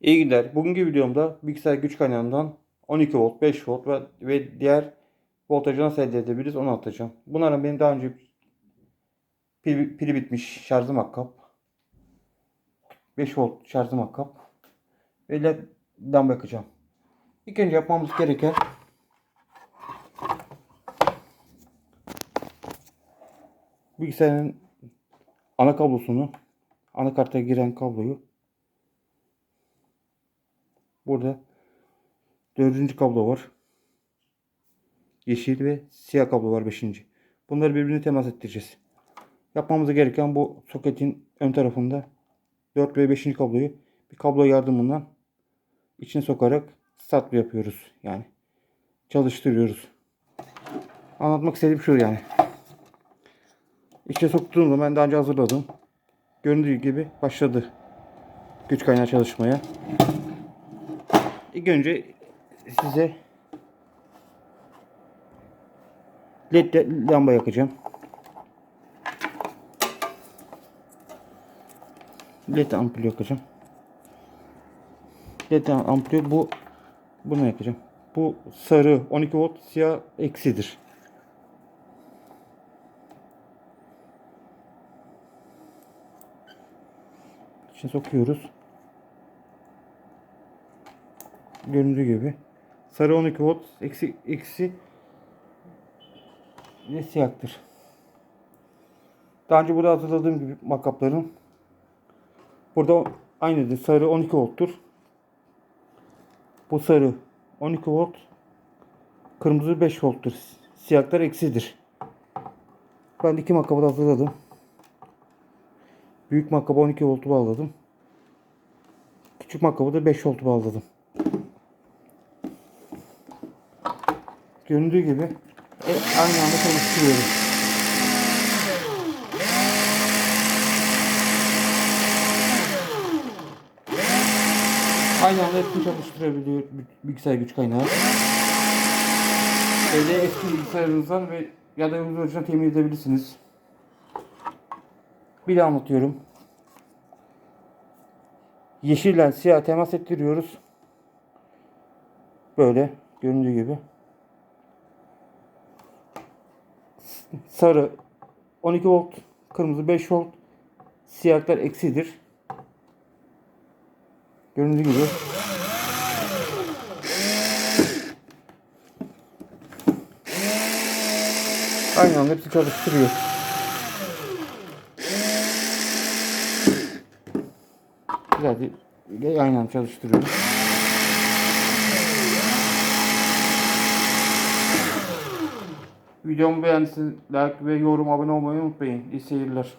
İyi günler. Bugünkü videomda bilgisayar güç kaynağından 12 volt, 5 volt ve, ve diğer voltajı nasıl elde edebiliriz onu anlatacağım. Bunların benim daha önce pili, pili bitmiş şarjım akkap. 5 volt şarjım akkap. Ve led lamba yakacağım. İlk önce yapmamız gereken bilgisayarın ana kablosunu anakarta giren kabloyu Burada dördüncü kablo var. Yeşil ve siyah kablo var beşinci. Bunları birbirine temas ettireceğiz. Yapmamız gereken bu soketin ön tarafında 4 ve 5. kabloyu bir kablo yardımından içine sokarak start yapıyoruz. Yani çalıştırıyoruz. Anlatmak istediğim şu yani. İçine soktuğum zaman ben daha önce hazırladım. Göründüğü gibi başladı güç kaynağı çalışmaya. İlk önce size led lamba yakacağım. Led ampul yakacağım. Led ampulü bu bunu yakacağım. Bu sarı 12 volt siyah eksidir. İçine sokuyoruz. Göründüğü gibi. Sarı 12 volt, eksi, eksi ve siyahtır. Daha önce burada hazırladığım gibi makapların burada aynıdır. Sarı 12 volttur. Bu sarı 12 volt. Kırmızı 5 volttur. Siyahlar eksidir. Ben iki makabı hazırladım. Büyük makaba 12 voltu bağladım. Küçük makabı da 5 voltu bağladım. Göründüğü gibi e, aynı anda çalıştırıyoruz. Aynı anda hepsini çalıştırabiliyor bilgisayar güç kaynağı. Evde eski bilgisayarınızdan ve ya da uygulayacağı temin edebilirsiniz. Bir daha anlatıyorum. Yeşille siyah temas ettiriyoruz. Böyle göründüğü gibi. Sarı 12 volt, kırmızı 5 volt, siyahlar eksidir. Göründüğü gibi. Aynı anda hepsi çalıştırıyor. Güzel bir aynı anda çalıştırıyor. Videomu beğendiyseniz like ve yorum abone olmayı unutmayın. İyi seyirler.